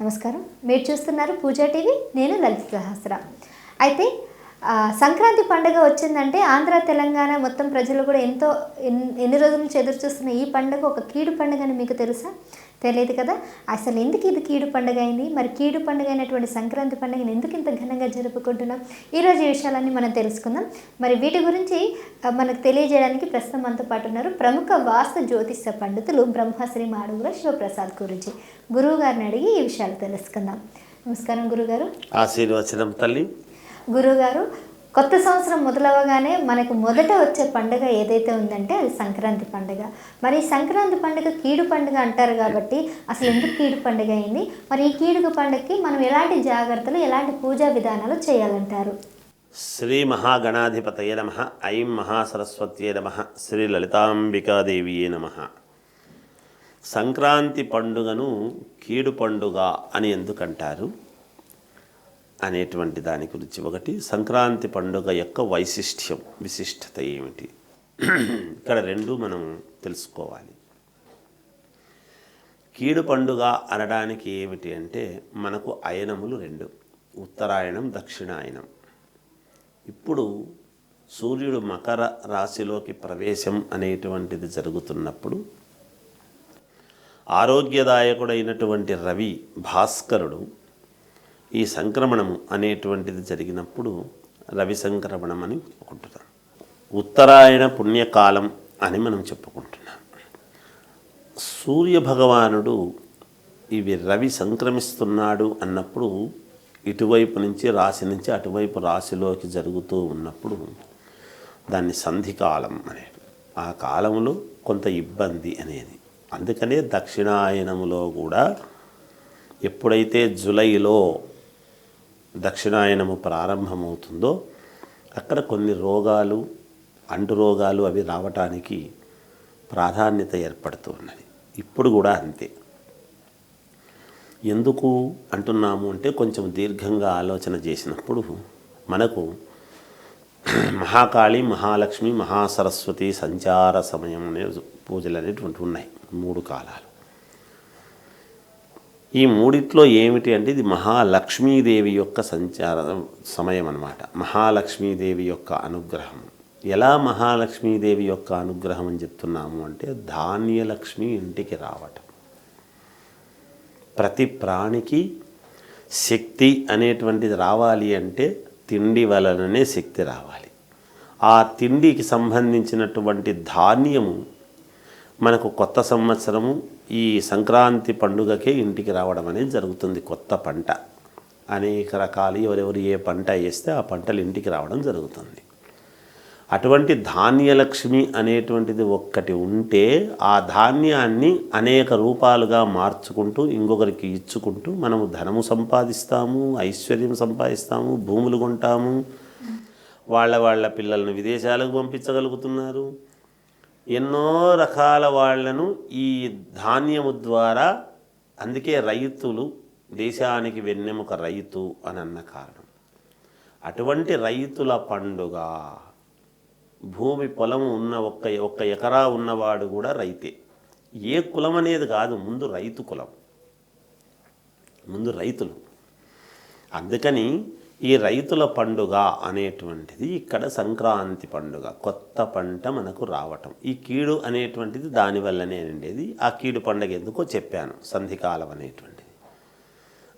నమస్కారం. మీరు చూస్తున్నారు పూజా టీవీ నేను లలిత సహస్ర. అయితే సంక్రాంతి పండుగ వచ్చిందంటే ఆంధ్ర తెలంగాణ మొత్తం ప్రజలు కూడా ఎంతో ఎన్ని రోజుల నుంచి ఎదురు చూస్తున్న ఈ పండుగ ఒక కీడు పండుగ అని మీకు తెలుసా? తెలియదు కదా? అసలు ఎందుకు ఇది కీడు పండుగ అయింది? మరి కీడు పండుగ అయినటువంటి సంక్రాంతి పండుగను ఎందుకు ఇంత ఘనంగా జరుపుకుంటున్నాం? ఈరోజు ఈ విషయాలన్నీ మనం తెలుసుకుందాం. మరి వీటి గురించి మనకు తెలియజేయడానికి ప్రస్తుతం మనతో పాటు ఉన్నారు ప్రముఖ వాస్తు జ్యోతిష పండితులు బ్రహ్మశ్రీ మాడుగుల శివప్రసాద్ గురించి గురువు గారిని అడిగి ఈ విషయాలు తెలుసుకుందాం. నమస్కారం గురుగారు. ఆశీర్వచనం తల్లి. గురుగారు కొత్త సంవత్సరం మొదలవగానే మనకు మొదట వచ్చే పండుగ ఏదైతే ఉందంటే అది సంక్రాంతి పండుగ. మరి సంక్రాంతి పండుగ కీడు పండుగ అంటారు కాబట్టి అసలు ఎందుకు కీడు పండుగ అయింది? మరి ఈ కీడు పండుగకి మనం ఎలాంటి జాగ్రత్తలు ఎలాంటి పూజా విధానాలు చేయాలంటారు? శ్రీ మహాగణాధిపతయ నమ. ఐం మహాసరస్వత్యే నమ. శ్రీ లలితాంబికాదేవియే నమ. సంక్రాంతి పండుగను కీడు పండుగ అని ఎందుకంటారు? అనేటువంటి దాని గురించి. ఒకటి సంక్రాంతి పండుగ యొక్క వైశిష్ట్యం విశిష్టత ఏమిటి? ఇక్కడ రెండు మనం తెలుసుకోవాలి. కీడు పండుగ అనడానికి ఏమిటి అంటే మనకు అయనములు రెండు ఉత్తరాయణం దక్షిణాయనం. ఇప్పుడు సూర్యుడు మకర రాశిలోకి ప్రవేశం అనేటువంటిది జరుగుతున్నప్పుడు ఆరోగ్యదాయకుడైనటువంటి రవి భాస్కరుడు ఈ సంక్రమణము అనేటువంటిది జరిగినప్పుడు రవి సంక్రమణం అని చెప్పుకుంటున్నాం ఉత్తరాయణ పుణ్యకాలం అని మనం చెప్పుకుంటున్నాం. సూర్య భగవానుడు ఇవి రవి సంక్రమిస్తున్నాడు అన్నప్పుడు ఇటువైపు నుంచి రాశి నుంచి అటువైపు రాశిలోకి జరుగుతూ ఉన్నప్పుడు దాన్ని సంధికాలం అనేది. ఆ కాలంలో కొంత ఇబ్బంది అనేది. అందుకనే దక్షిణాయనములో కూడా ఎప్పుడైతే జులైలో దక్షిణాయనము ప్రారంభమవుతుందో అక్కడ కొన్ని రోగాలు అంటు రోగాలు అవి రావటానికి ప్రాధాన్యత ఏర్పడుతూ ఉన్నది. ఇప్పుడు కూడా అంతే. ఎందుకు అంటున్నాము అంటే కొంచెం దీర్ఘంగా ఆలోచన చేసినప్పుడు మనకు మహాకాళి మహాలక్ష్మి మహాసరస్వతి సంచార సమయం అనే పూజలు అనేటువంటి ఉన్నాయి. మూడు కాలాలు. ఈ మూడిట్లో ఏమిటి అంటే ఇది మహాలక్ష్మీదేవి యొక్క సంచార సమయం అనమాట మహాలక్ష్మీదేవి యొక్క అనుగ్రహం. ఎలా మహాలక్ష్మీదేవి యొక్క అనుగ్రహం అని చెప్తున్నాము అంటే ధాన్యలక్ష్మి ఇంటికి రావటం. ప్రతి ప్రాణికి శక్తి అనేటువంటిది రావాలి అంటే తిండి వలననే శక్తి రావాలి. ఆ తిండికి సంబంధించినటువంటి ధాన్యము మనకు కొత్త సంవత్సరము ఈ సంక్రాంతి పండుగకే ఇంటికి రావడం అనేది జరుగుతుంది కొత్త పంట. అనేక రకాలు ఎవరెవరు ఏ పంట వేస్తే ఆ పంటలు ఇంటికి రావడం జరుగుతుంది. అటువంటి ధాన్యలక్ష్మి అనేటువంటిది ఒక్కటి ఉంటే ఆ ధాన్యాన్ని అనేక రూపాలుగా మార్చుకుంటూ ఇంకొకరికి ఇచ్చుకుంటూ మనము ధనము సంపాదిస్తాము ఐశ్వర్యం సంపాదిస్తాము భూములు కొంటాము. వాళ్ళ వాళ్ళ పిల్లలను విదేశాలకు పంపించగలుగుతున్నారు. ఎన్నో రకాల వాళ్ళను ఈ ధాన్యము ద్వారా అందుకే రైతులు దేశానికి వెన్నెముక రైతు అని అన్న కారణం. అటువంటి రైతుల పండుగ భూమి పొలం ఉన్న ఒక్క ఒక్క ఎకరా ఉన్నవాడు కూడా రైతే. ఏ కులం అనేది కాదు ముందు రైతు కులం. ముందు రైతులు. అందుకని ఈ రైతుల పండుగ అనేటువంటిది ఇక్కడ సంక్రాంతి పండుగ. కొత్త పంట మనకు రావటం. ఈ కీడు అనేటువంటిది దానివల్లనే ఉండేది ఆ కీడు పండుగ ఎందుకో చెప్పాను. సంధికాలం అనేటువంటిది.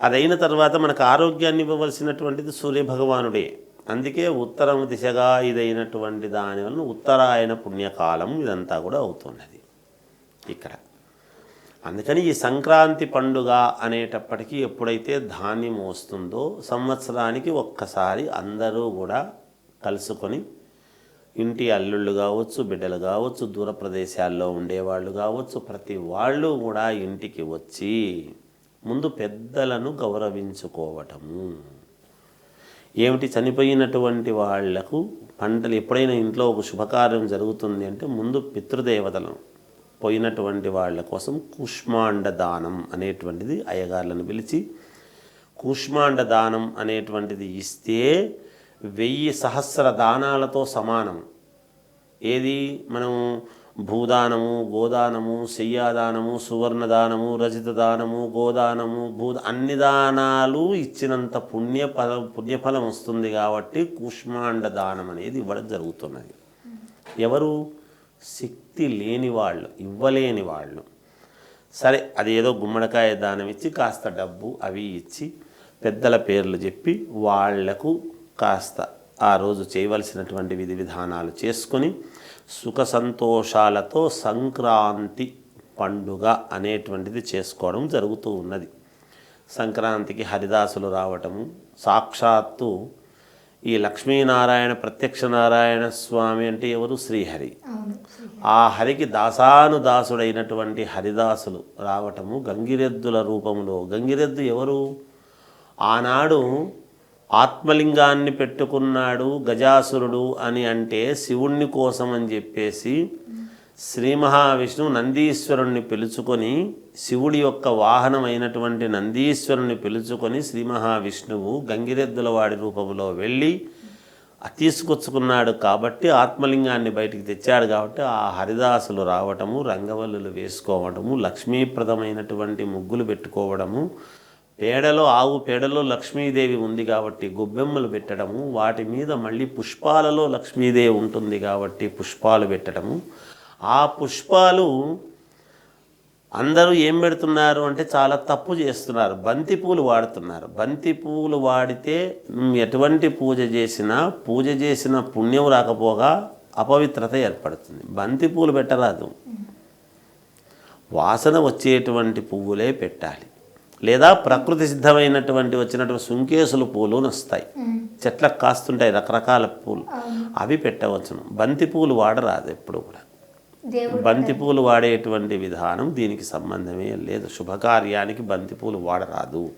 అదైన తర్వాత మనకు ఆరోగ్యాన్ని ఇవ్వవలసినటువంటిది సూర్యభగవానుడే. అందుకే ఉత్తరం దిశగా ఇదైనటువంటి దానివల్ల ఉత్తరాయణ పుణ్యకాలం ఇదంతా కూడా అవుతున్నది. ఇక్కడ. అందుకని ఈ సంక్రాంతి పండుగ అనేటప్పటికీ ఎప్పుడైతే ధాన్యం వస్తుందో సంవత్సరానికి ఒక్కసారి అందరూ కూడా కలుసుకొని ఇంటి అల్లుళ్ళు కావచ్చు బిడ్డలు కావచ్చు దూర ప్రదేశాల్లో ఉండేవాళ్ళు కావచ్చు ప్రతి వాళ్ళు కూడా ఇంటికి వచ్చి ముందు పెద్దలను గౌరవించుకోవటము. ఏమిటి చనిపోయినటువంటి వాళ్ళకు పంటలు ఎప్పుడైనా ఇంట్లో ఒక శుభకార్యం జరుగుతుంది అంటే ముందు పితృదేవతలను. పోయినటువంటి వాళ్ళ కోసం కూష్మాండ దానం అనేటువంటిది అయ్యగారులను పిలిచి కూష్మాండ దానం అనేటువంటిది ఇస్తే వెయ్యి సహస్ర దానాలతో సమానం. ఏది? మనం భూదానము గోదానము శయ్యాదానము సువర్ణదానము రజిత దానము గోదానము భూ అన్ని దానాలు ఇచ్చినంత పుణ్యఫలం పుణ్యఫలం వస్తుంది కాబట్టి కూష్మాండ దానం అనేది ఇవ్వడం జరుగుతున్నది. ఎవరు? శక్తి లేని వాళ్ళు ఇవ్వలేని వాళ్ళు. సరే అదేదో గుమ్మడికాయ దానం ఇచ్చి కాస్త డబ్బు అవి ఇచ్చి పెద్దల పేర్లు చెప్పి వాళ్ళకు కాస్త ఆ రోజు చేయవలసినటువంటి విధి విధానాలు చేసుకొని సుఖ సంతోషాలతో సంక్రాంతి పండుగ అనేటువంటిది చేసుకోవడం జరుగుతూ ఉన్నది. సంక్రాంతికి హరిదాసులు రావటము సాక్షాత్తు ఈ లక్ష్మీనారాయణ ప్రత్యక్ష నారాయణ స్వామి అంటే ఎవరు? శ్రీహరి. ఆ హరికి దాసానుదాసుడైనటువంటి హరిదాసులు రావటము గంగిరెద్దుల రూపంలో గంగిరెద్దు ఎవరు? ఆనాడు ఆత్మలింగాన్ని పెట్టుకున్నాడు గజాసురుడు అని అంటే శివుణ్ణి కోసం అని చెప్పేసి శ్రీ మహావిష్ణువు నందీశ్వరుణ్ణి పిలుచుకొని శివుడి యొక్క వాహనమైనటువంటి నందీశ్వరుణ్ణి పిలుచుకొని శ్రీ మహావిష్ణువు గంగిరెద్దుల వాడి రూపంలో వెళ్ళి తీసుకొచ్చుకున్నాడు కాబట్టి ఆత్మలింగాన్ని బయటికి తెచ్చాడు కాబట్టి ఆ హరిదాసులు రావటము రంగవల్లులు వేసుకోవడము లక్ష్మీప్రదమైనటువంటి ముగ్గులు పెట్టుకోవడము పేడలో ఆవు పేడలో లక్ష్మీదేవి ఉంది కాబట్టి గొబ్బెమ్మలు పెట్టడము వాటి మీద మళ్ళీ పుష్పాలలో లక్ష్మీదేవి ఉంటుంది కాబట్టి పుష్పాలు పెట్టడము ఆ పుష్పాలు అందరూ ఏం పెడుతున్నారు అంటే చాలా తప్పు చేస్తున్నారు. బంతి పూలు వాడుతున్నారు. బంతి పూలు వాడితే ఎటువంటి పూజ చేసినా పూజ చేసిన పుణ్యం రాకపోగా అపవిత్రత ఏర్పడుతుంది. బంతి పూలు పెట్టరాదు. వాసన వచ్చేటువంటి పువ్వులే పెట్టాలి. లేదా ప్రకృతి సిద్ధమైనటువంటి వచ్చినటువంటి సుంకేసులు పూలు వస్తాయి చెట్లకు కాస్తుంటాయి రకరకాల పూలు. అవి పెట్టవచ్చును. బంతి పూలు వాడరాదు ఎప్పుడు కూడా. బంతిపూలు వాడేటువంటి విధానం దీనికి సంబంధమే లేదు. శుభకార్యానికి బంతిపూలు వాడరాదు.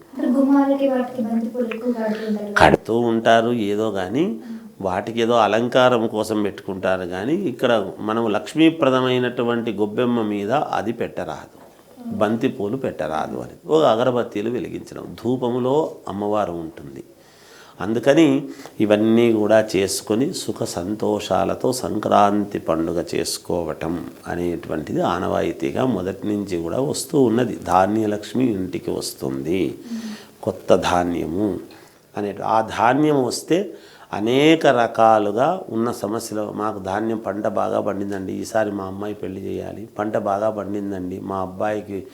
కడుతూ ఉంటారు ఏదో కానీ వాటికి ఏదో అలంకారం కోసం పెట్టుకుంటారు కానీ ఇక్కడ మనం లక్ష్మీప్రదమైనటువంటి గొబ్బెమ్మ మీద అది పెట్టరాదు. బంతి పూలు పెట్టరాదు అని. ఒక అగరబత్తీలు వెలిగించడం. ధూపములో అమ్మవారు ఉంటుంది. అందుకని ఇవన్నీ కూడా చేసుకొని సుఖ సంతోషాలతో సంక్రాంతి పండుగ చేసుకోవటం అనేటువంటిది ఆనవాయితీగా మొదటి నుంచి కూడా వస్తూ ఉన్నది. ధాన్యలక్ష్మి ఇంటికి వస్తుంది. కొత్త ధాన్యము అనే ఆ ధాన్యం వస్తే అనేక రకాలుగా ఉన్న సమస్యలు. మాకు ధాన్యం పంట బాగా పండిందండి. ఈసారి మా అమ్మాయి పెళ్ళి చేయాలి. పంట బాగా పండిందండి. మా అబ్బాయికి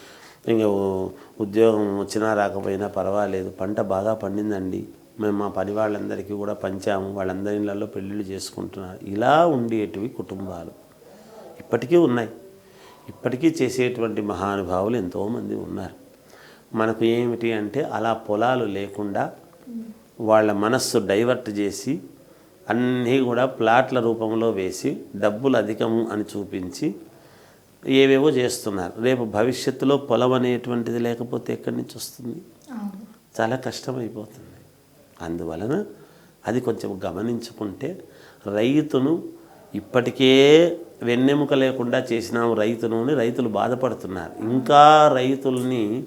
ఇంకా ఉద్యోగం వచ్చినా రాకపోయినా పర్వాలేదు. పంట బాగా పండిందండి. మేము మా పని వాళ్ళందరికీ కూడా పంచాము. వాళ్ళందరి ఇళ్ళల్లో పెళ్ళిళ్ళు చేసుకుంటున్నారు. ఇలా ఉండేటివి కుటుంబాలు. ఇప్పటికీ ఉన్నాయి. ఇప్పటికీ చేసేటువంటి మహానుభావులు ఎంతోమంది ఉన్నారు. మనకు ఏమిటి అంటే అలా పొలాలు లేకుండా వాళ్ళ మనస్సు డైవర్ట్ చేసి అన్నీ కూడా ప్లాట్ల రూపంలో వేసి డబ్బులు అధికము అని చూపించి ఏవేవో చేస్తున్నారు. రేపు భవిష్యత్తులో పొలం అనేటువంటిది లేకపోతే ఎక్కడి నుంచి వస్తుంది? చాలా కష్టమైపోతుంది. అందువలన అది కొంచెం గమనించుకుంటే రైతును ఇప్పటికే వెన్నెముక లేకుండా చేసినాము రైతును అని రైతులు బాధపడుతున్నారు. ఇంకా రైతుల్ని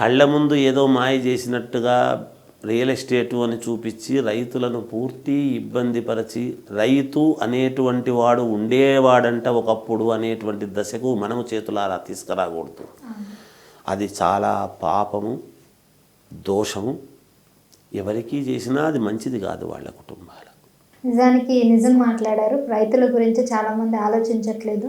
కళ్ళ ముందు ఏదో మాయ చేసినట్టుగా రియల్ ఎస్టేటు అని చూపించి రైతులను పూర్తి ఇబ్బందిపరచి రైతు అనేటువంటి వాడు ఉండేవాడంట ఒకప్పుడు అనేటువంటి దశకు మనము చేతులారా తీసుకురాకూడదు. అది చాలా పాపము దోషము. ఎవరికీ చేసినా అది మంచిది కాదు వాళ్ళ కుటుంబాలకు. నిజానికి నిజం మాట్లాడారు. రైతుల గురించి చాలామంది ఆలోచించట్లేదు.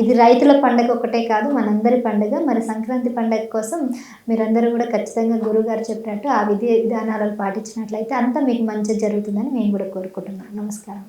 ఇది రైతుల పండగ ఒకటే కాదు మనందరి పండగ. మరి సంక్రాంతి పండగ కోసం మీరందరూ కూడా ఖచ్చితంగా గురుగారు చెప్పినట్టు ఆ విధి విధానాలను పాటించినట్లయితే అంతా మీకు మంచి జరుగుతుందని మేము కూడా కోరుకుంటున్నాం. నమస్కారం.